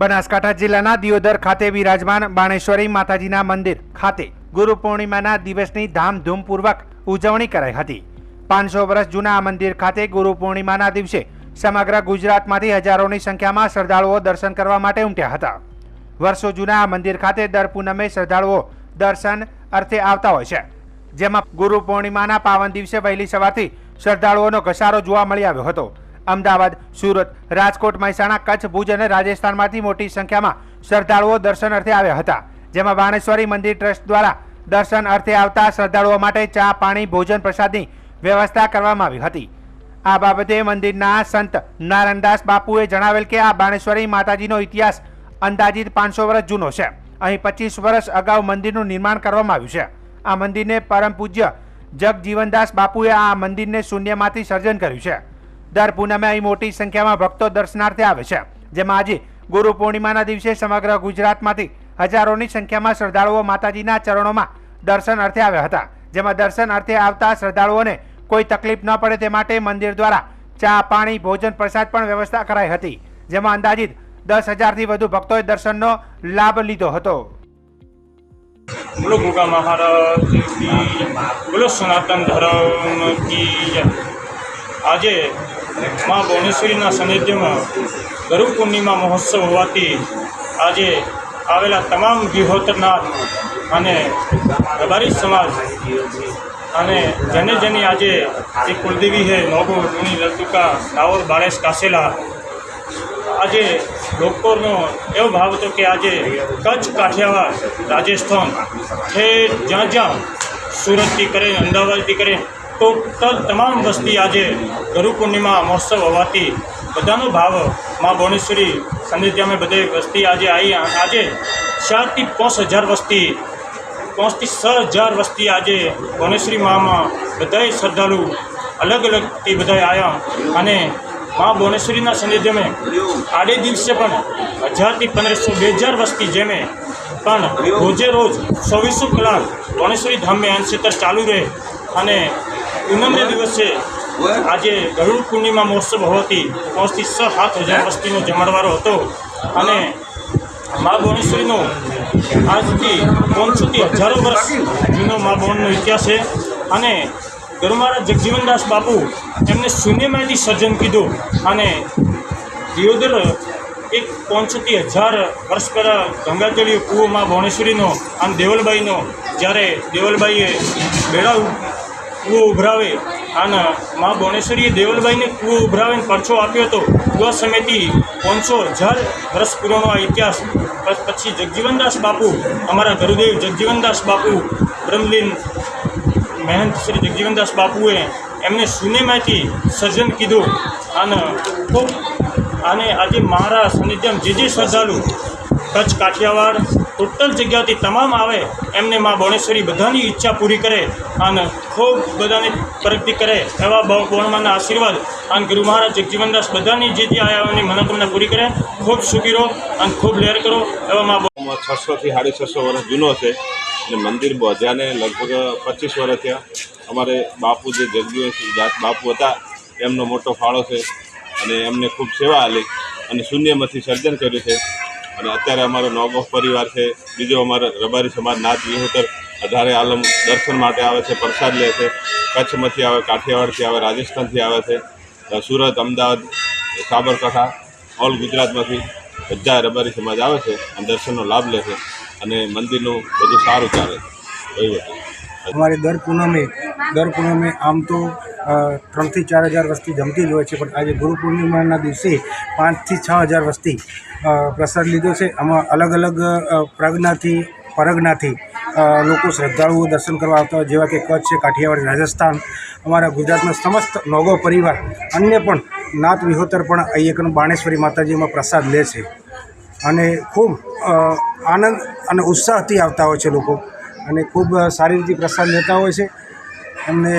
બનાસકાંઠા જિલ્લાના દિયોદર ખાતે વિરાજમાન બાણેશ્વરી માતાજીના મંદિર ખાતે ગુરુ પૂર્ણિમાના દિવસની ધામધૂમપૂર્વક ઉજવણી કરાઈ હતી. પાંચસો વર્ષ જૂના આ મંદિર ખાતે ગુરુ પૂર્ણિમાના દિવસે સમગ્ર ગુજરાતમાંથી હજારોની સંખ્યામાં શ્રદ્ધાળુઓ દર્શન કરવા માટે ઉમટ્યા હતા. વર્ષો જૂના આ મંદિર ખાતે દર પૂનમે શ્રદ્ધાળુઓ દર્શન અર્થે આવતા હોય છે. જેમાં ગુરુ પૂર્ણિમાના પાવન દિવસે વહેલી સવારથી શ્રદ્ધાળુઓનો ઘસારો જોવા મળી આવ્યો હતો. અમદાવાદ, સુરત, રાજકોટ, મહેસાણા, કચ્છ, ભુજ અને રાજસ્થાનમાંથી મોટી સંખ્યામાં શ્રદ્ધાળુઓ દર્શન અર્થે આવ્યા હતા. જેમાં બાણેશ્વરી મંદિર ટ્રસ્ટ દ્વારા દર્શન અર્થે આવતા શ્રદ્ધાળુઓ માટે ચા, પાણી, ભોજન પ્રસાદની વ્યવસ્થા કરવામાં આવી હતી. આ બાબતે મંદિરના સંત નારાયણદાસ બાપુએ જણાવેલ કે આ બાણેશ્વરી માતાજીનો ઇતિહાસ અંદાજિત પાંચસો વર્ષ જૂનો છે. અહીં પચીસ વર્ષ અગાઉ મંદિરનું નિર્માણ કરવામાં આવ્યું છે. આ મંદિરને પરમ પૂજ્ય જગજીવનદાસ બાપુએ આ મંદિરને શૂન્યમાંથી સર્જન કર્યું છે. દર પૂનમે અહીં મોટી સંખ્યામાં ભક્તો દર્શનાર્થે આવે છે. જેમાં આજે ગુરુ પૂર્ણિમાના દિવસે સમગ્ર ગુજરાતમાંથી હજારોની સંખ્યામાં શ્રદ્ધાળુઓ માતાજીના ચરણોમાં દર્શન અર્થે આવ્યા હતા. જેમાં દર્શન અર્થે આવતા શ્રદ્ધાળુઓને કોઈ તકલીફ ન પડે તે માટે મંદિર દ્વારા ચા, પાણી, ભોજન, પ્રસાદ પણ વ્યવસ્થા કરાઈ હતી. જેમાં અંદાજિત દસ હજારથી વધુ ભક્તોએ દર્શનનો લાભ લીધો હતો. આજે મા ભુવનેશ્વરીના સાનિધ્યમાં ગરુ પૂર્ણિમા મહોત્સવ હોવાથી આજે આવેલા તમામ ગૃહોત્તરનાથ અને રબારી સમાજ અને જેને જેની આજે જે કુલદેવી હે નોગો ટુણી લતુકા ટાવર બાળેશ કાસેલા, આજે લોકોનો એવો ભાવ હતો કે આજે કચ્છ, કાઠિયાવાડ, રાજસ્થાન ઠેર જ્યાં જ્યાં સુરતથી કરે અમદાવાદથી કરે ટોટલ તમામ વસ્તી આજે ગુરુ પૂર્ણિમા મહોત્સવ હોવાથી બધાનો ભાવ મા ભુવનેશ્વરી સાનિધ્યમાં બધે વસ્તી આજે આવી આજે ચારથી પાંચ હજાર વસ્તી, પાંચથી છ હજાર વસ્તી આજે ભુવનેશ્વરી મામાં બધાય શ્રદ્ધાળુ અલગ અલગથી બધાય આવ્યા અને મા ભુવનેશ્વરીના સાનિધ્યમાં આડે દિવસે પણ હજારથી પંદરસો બે હજાર વસ્તી જેમે પણ રોજે રોજ ચોવીસો કલાક ભુવનેશ્વરી ધામે અંશેતર ચાલુ રહે. અને પૂનમને દિવસે આજે ગરુડ પૂર્ણિમા મહોત્સવ હોવાથી પાંચથી છ સાત હજાર વસ્તીનો જમાડવારો હતો. અને મા ભુવનેશ્વરીનો આજથી પાંચસોથી હજારો વર્ષ જૂનો મા ભવનનો ઇતિહાસ છે. અને ગુરુ મહારાજ જગજીવનદાસ બાપુ એમને શૂન્યમાંથી સર્જન કીધું અને દિયોદર એક પાંચસોથી હજાર વર્ષ પહેલાં ગંગાજળીય કૂવો મા ભુવનેશ્વરીનો અને દેવલબાઈનો જ્યારે દેવલબાઈએ બેડા કૂવો ઉભરાવે. અને મા બોણેશ્વરીએ દેવલભાઈને કૂવો ઉભરાવીને પરછો આપ્યો હતો. કુવા સમયથી પાંચસો હજાર વર્ષ પૂર્વનો આ ઇતિહાસ. પછી જગજીવનદાસ બાપુ, અમારા ગુરુદેવ જગજીવનદાસ બાપુ, બ્રહ્મલીન મહેંત શ્રી જગજીવનદાસ બાપુએ એમને શૂન્યમાંથી સર્જન કીધું. અને ખૂબ અને આજે મારા સાનિધ્યમ જે જે શ્રદ્ધાળુ, કચ્છ કાઠિયાવાડ ટોટલ જગ્યાથી તમામ આવે, એમને મા બોણેશ્વરી બધાની ઈચ્છા પૂરી કરે અને ખૂબ બધાને પ્રગતિ કરે એવા બોણમાના આશીર્વાદ અને ગુરુ મહારાજ જગજીવનદાસ બધાની જે જે આયાઓની મનોકામના પૂરી કરે. ખૂબ સુખી રહો અને ખૂબ લહેર કરો એવા મા છસોથી સાડી છસો વર્ષ જૂનો છે અને મંદિર બાંધ્યાને લગભગ પચીસ વર્ષ થયા. અમારે બાપુ જે જગજીવન બાપુ હતા, એમનો મોટો ફાળો છે અને એમને ખૂબ સેવા આલી અને શૂન્યમાંથી સર્જન કર્યું છે. અને અત્યારે અમારો નોગોફ પરિવાર છે. બીજો અમારો રબારી સમાજ નાથ વિહોતર અઢારે આલમ દર્શન માટે આવે છે, પ્રસાદ લે છે. કચ્છમાંથી આવે, કાઠિયાવાડથી આવે, રાજસ્થાનથી આવે છે. સુરત, અમદાવાદ, સાબરકાંઠા, ઓલ ગુજરાતમાંથી બધા રબારી સમાજ આવે છે અને દર્શનનો લાભ લે છે અને મંદિરનું બધું સારું ચાલે છે. અમારે દર પૂનમે દર પૂનમે આમ તો ત્રણથી ચાર હજાર વસ્તી જમતી જ હોય છે. પણ આજે ગુરુ પૂર્ણિમાના દિવસે પાંચથી છ હજાર વસ્તી પ્રસાદ લીધો છે. આમાં અલગ અલગ પ્રજ્ઞાથી પરગનાથી લોકો શ્રદ્ધાળુઓ દર્શન કરવા આવતા હોય. જેવા કે કચ્છ છે, કાઠિયાવાડ, રાજસ્થાન, અમારા ગુજરાતના સમસ્ત નોગો પરિવાર, અન્ય પણ નાત વિહોતર પણ અહીંયા બાણેશ્વરી માતાજીમાં પ્રસાદ લે છે. અને ખૂબ આનંદ અને ઉત્સાહથી આવતા હોય છે લોકો. અને ખૂબ સારી રીતે પ્રસાદ લેતા હોય છે. એમને